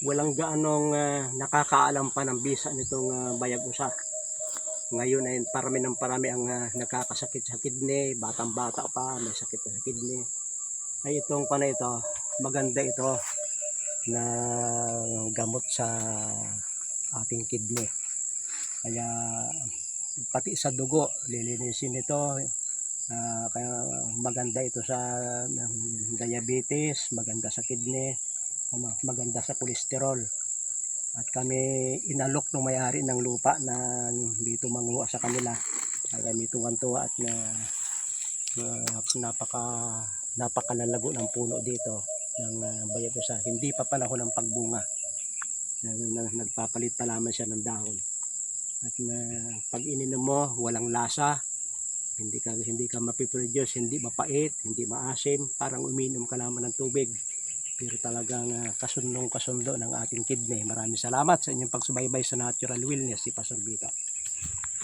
walang gaanong ah, nakakaalam pa ng bisa nitong uh, bayag usa. Ngayon ay parami ng parami ang ah, nagkakasakit sa kidney, batang bata pa may sakit sa kidney. Ay itong pa na ito, maganda ito na gamot sa ating kidney. Kaya pati sa dugo, lilinisin ito. Ah, kaya maganda ito sa um, diabetes, maganda sa kidney, maganda sa kolesterol. At kami inalok ng may-ari ng lupa na dito manguha sa kanila. Kaya kami tuwan-tuwa at na, na napaka napakalalago ng puno dito ng uh, bayabusa. Hindi pa panahon ng pagbunga. Na, na- nagpapalit pa lamang siya ng dahon. At na pag ininom mo, walang lasa, hindi ka hindi ka mapiproduce, hindi mapait, hindi maasim, parang uminom ka lamang ng tubig. Pero talagang uh, kasundong kasundo ng ating kidney. Maraming salamat sa inyong pagsubaybay sa Natural Wellness si Pastor Vito.